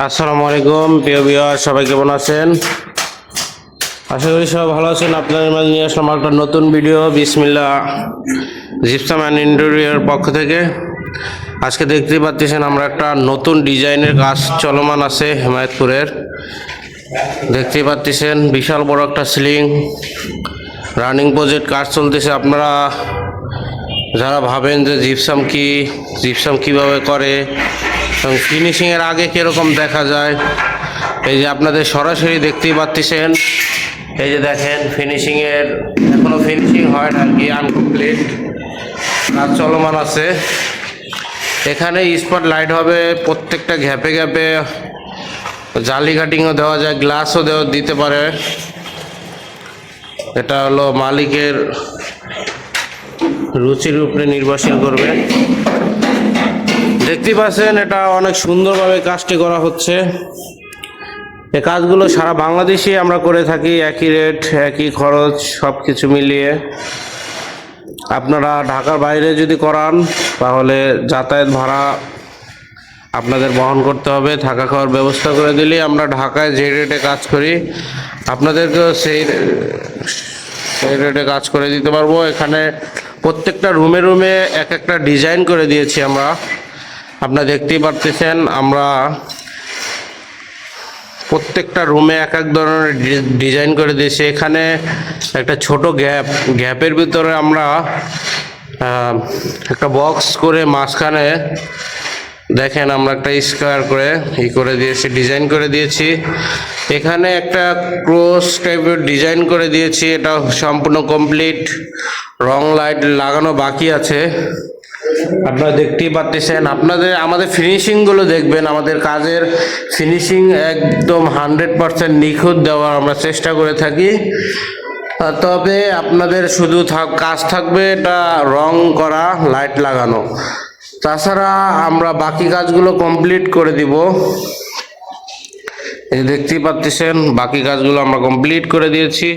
আসসালামু আলাইকুম, প্রিয় বিহার সবাই কেমন আছেন? আশা করি সবাই ভালো আছেন। আপনাদের মাঝে নিয়ে আসলাম একটা নতুন video Bismillah gypsum and interior পক্ষ থেকে। আজকে দেখতেই পাচ্ছেন আমরা একটা নতুন ডিজাইনের কাজ চলমান আছে হেমায়তপুরের। দেখতেই পাচ্ছেন বিশাল বড় একটা সিলিং, রানিং প্রজেক্ট কাজ চলতেছে। আপনারা যারা ভাবেন যে জিপসাম কি, জিপসাম কীভাবে করে এবং ফিনিশিংয়ের আগে কীরকম দেখা যায়? এই যে আপনাদের সরাসরি দেখতেই পাচ্ছেন। এই যে দেখেন ফিনিশিংয়ের এখনও ফিনিশিং হয় না আর কি আনকমপ্লিট কাজ চলমান আছে। এখানে স্পট লাইট হবে প্রত্যেকটা গ্যাপে গ্যাপে জালি কাটিংও দেওয়া যায় গ্লাসও দেওয়া দিতে পারে। এটা হলো মালিকের রুচির উপরে নির্ভরশীল করবে। দেখতে পাচ্ছেন, এটা অনেক সুন্দরভাবে কাজটি করা হচ্ছে। এই কাজগুলো সারা বাংলাদেশে আমরা করে থাকি, একই রেট একই খরচ সব কিছু মিলিয়ে। আপনারা ঢাকার বাইরে যদি করান, তাহলে যাতায়াত ভাড়া আপনাদের বহন করতে হবে। থাকা খাওয়ার ব্যবস্থা করে দিলে আমরা ঢাকায় যে রেটে কাজ করি, আপনাদেরকেও সেই সেই রেটে কাজ করে দিতে পারব। এখানে প্রত্যেকটা রুমে রুমে এক একটা ডিজাইন করে দিয়েছি আমরা। আপনারা দেখতেই পারতেছেন, আমরা প্রত্যেকটা রুমে এক এক ধরনের ডিজাইন করে দিয়েছি। এখানে একটা ছোট গ্যাপ, গ্যাপের ভিতরে আমরা একটা বক্স করে মাঝখানে দেখেন আমরা একটা স্কোয়ার করে ই করে দিয়েছি, ডিজাইন করে দিয়েছি। এখানে একটা ক্রস টাইপের ডিজাইন করে দিয়েছি, এটা সম্পূর্ণ কমপ্লিট। রং লাইট লাগানো বাকি আছে। আপনারা দেখতেই পাচ্ছেন আপনাদের আমাদের ফিনিশিংগুলো দেখবেন, আমাদের কাজের ফিনিশিং একদম হান্ড্রেড পারসেন্ট নিখুঁত দেওয়ার আমরা চেষ্টা করে থাকি। তবে আপনাদের শুধু কাজ থাকবে এটা রং করা লাইট লাগানো। তাছাড়া আমরা বাকি কাজগুলো কমপ্লিট করে দিব। দেখতেই পাচ্ছেন বাকি কাজগুলো আমরা কমপ্লিট করে দিয়েছি।